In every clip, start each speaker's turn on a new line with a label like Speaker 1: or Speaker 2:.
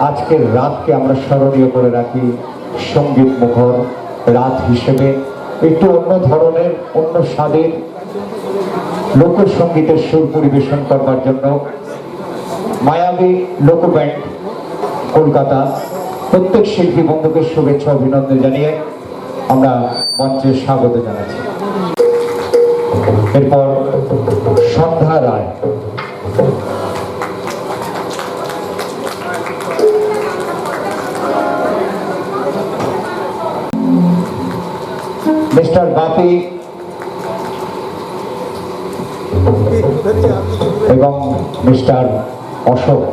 Speaker 1: আজকের রাতকে আমরা স্মরণীয় করে রাখি সংগীত মুখর রাত হিসেবে। একটু অন্য ধরনের, অন্য স্বাদের লোকসঙ্গীতের সুর পরিবেশন করবার জন্য মায়াবী লোক ব্যান্ড কলকাতা, প্রত্যেক শিল্পী বন্ধুকে শুভেচ্ছা, অভিনন্দন জানিয়ে আমরা মঞ্চে স্বাগত জানাচ্ছি। এরপর সন্ধ্যা রায়। মিস্টার বাপি এবং মিস্টার অশোক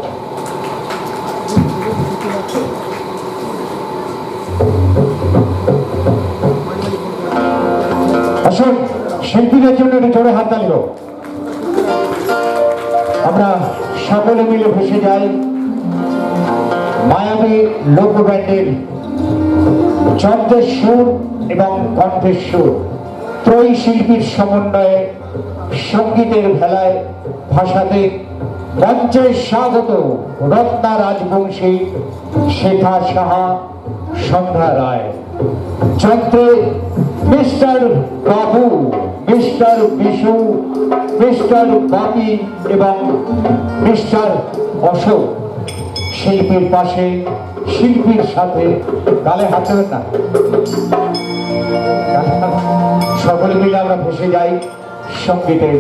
Speaker 1: আসুন শিল্পীদের জন্য একটু জোরে হাত হোক। আমরা সকলে মিলে ভেসে যাই মায়াবী লোক ব্যান্ডের চন্দ্রের সুর এবং কণ্ঠের সুর। ত্রয়ী শিল্পীর সমন্বয়ে সঙ্গীতের ভেলায় ভাষাতে মঞ্চে স্বাগত রত্না রাজবংশী শেখা সাহা সন্ধ্যা রায়। যন্ত্রে mister Babu, mister Bishu, mister Bapi এবং মিস্টার অশোক। শিল্পীর পাশে শিল্পীর সাথে গালে হাত না। সকলে মিলে আমরা বসে যাই সঙ্গীতের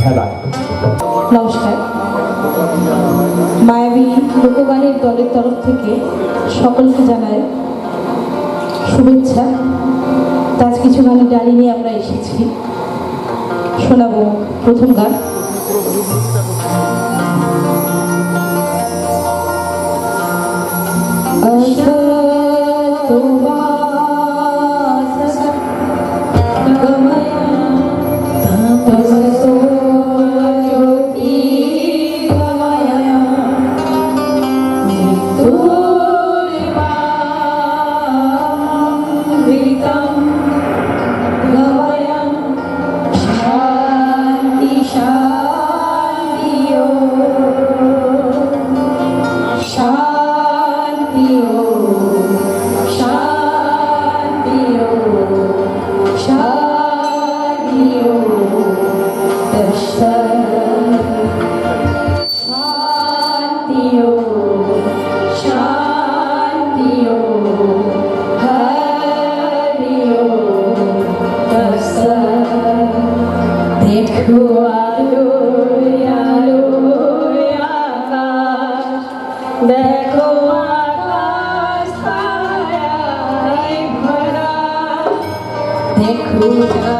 Speaker 1: খেলায়
Speaker 2: নমস্কার। মায়াবী লোকগানের দলের তরফ থেকে সকলকে জানাই শুভেচ্ছা। তা আজ কিছু গানের ডালি নিয়ে আমরা এসেছি। শোনাবো প্রথম গান। শান্তিও দেখো আলো আলো আকাশ দেখো আকাশ ছায়ায় ভরা। দেখো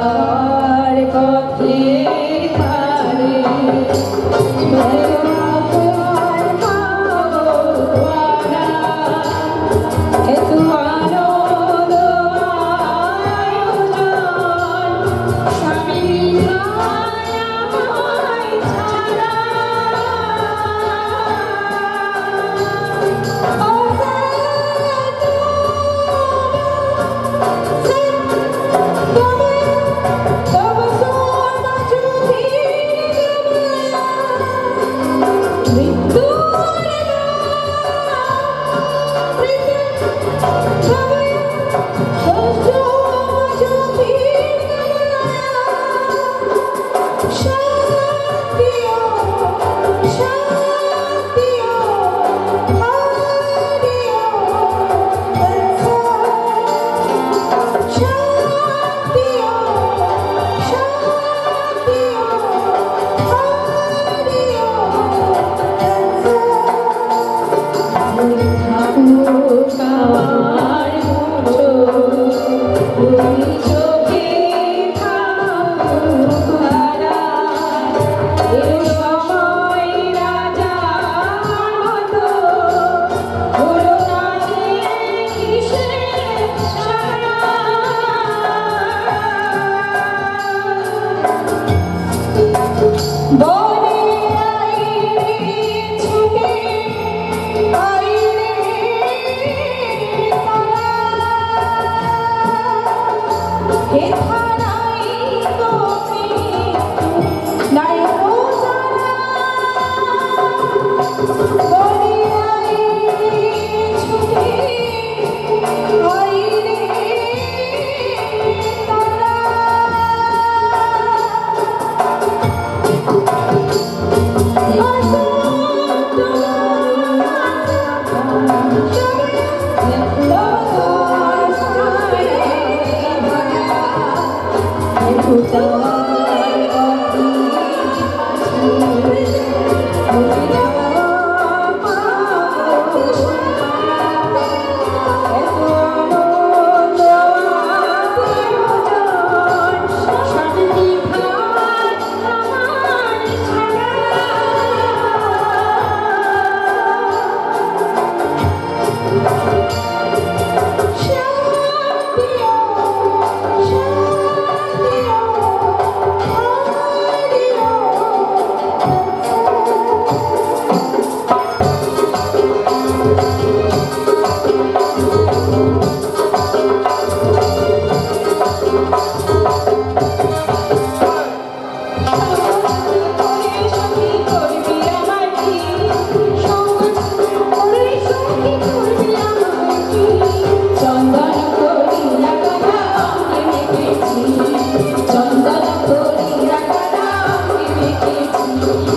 Speaker 2: Música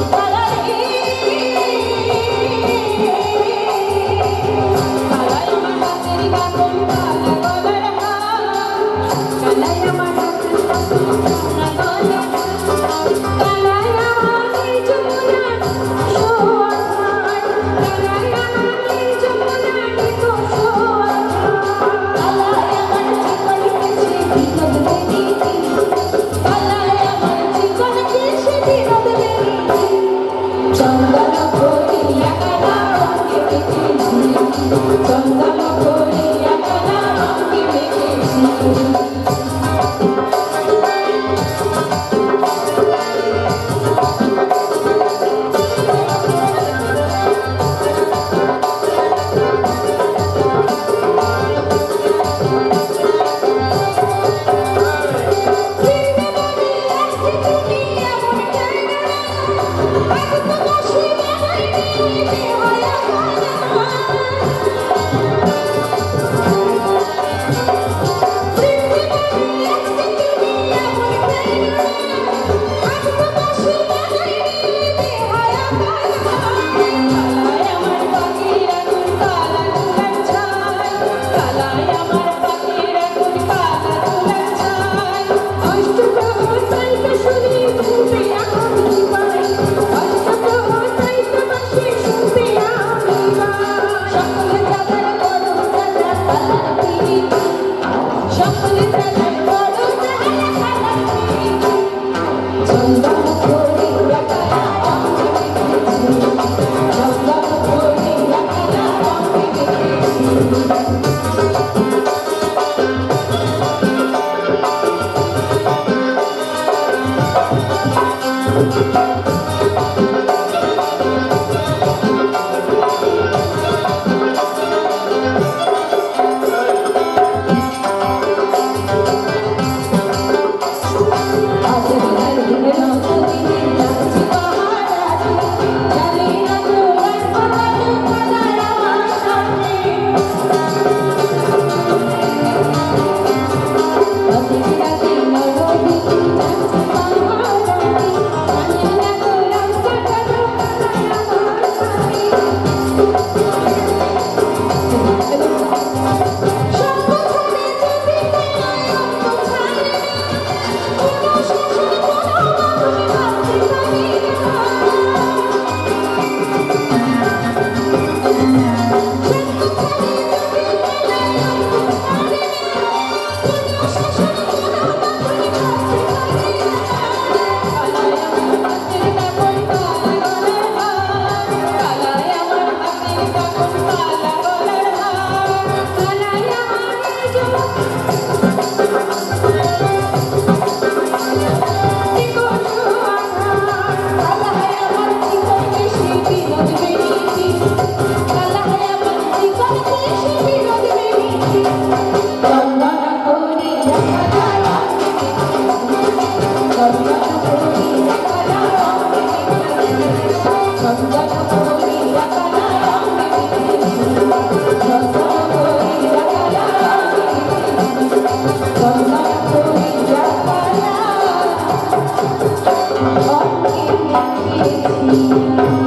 Speaker 2: Thank you.